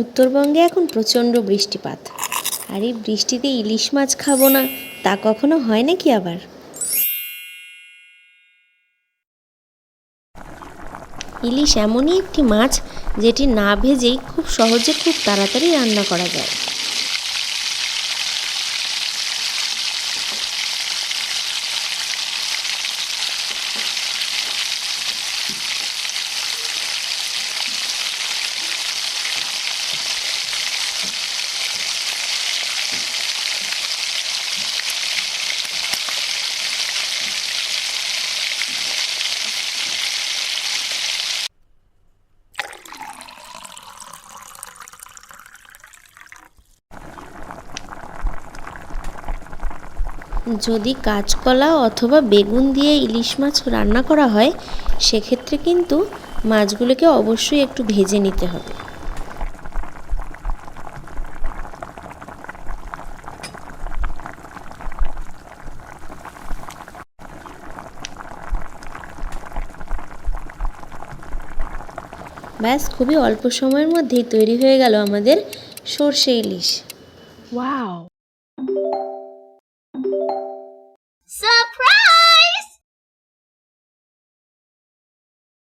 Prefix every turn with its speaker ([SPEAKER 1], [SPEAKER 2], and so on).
[SPEAKER 1] উত্তরবঙ্গে এখন প্রচণ্ড বৃষ্টিপাত। আর এই বৃষ্টিতে ইলিশ মাছ খাব না, তা কখনো হয় নাকি আবার? ইলিশ এমনই একটি মাছ যেটি না ভেজেই খুব সহজে খুব তাড়াতাড়ি রান্না করা যায়। যদি কাঁচকলা অথবা বেগুন দিয়ে ইলিশ মাছ রান্না করা হয়, সেক্ষেত্রে কিন্তু মাছগুলোকে অবশ্যই একটু ভেজে নিতে হবে ব্যাস, খুবই অল্প সময়ের মধ্যেই তৈরি হয়ে গেল আমাদের সর্ষে ইলিশ
[SPEAKER 2] Wow.
[SPEAKER 3] you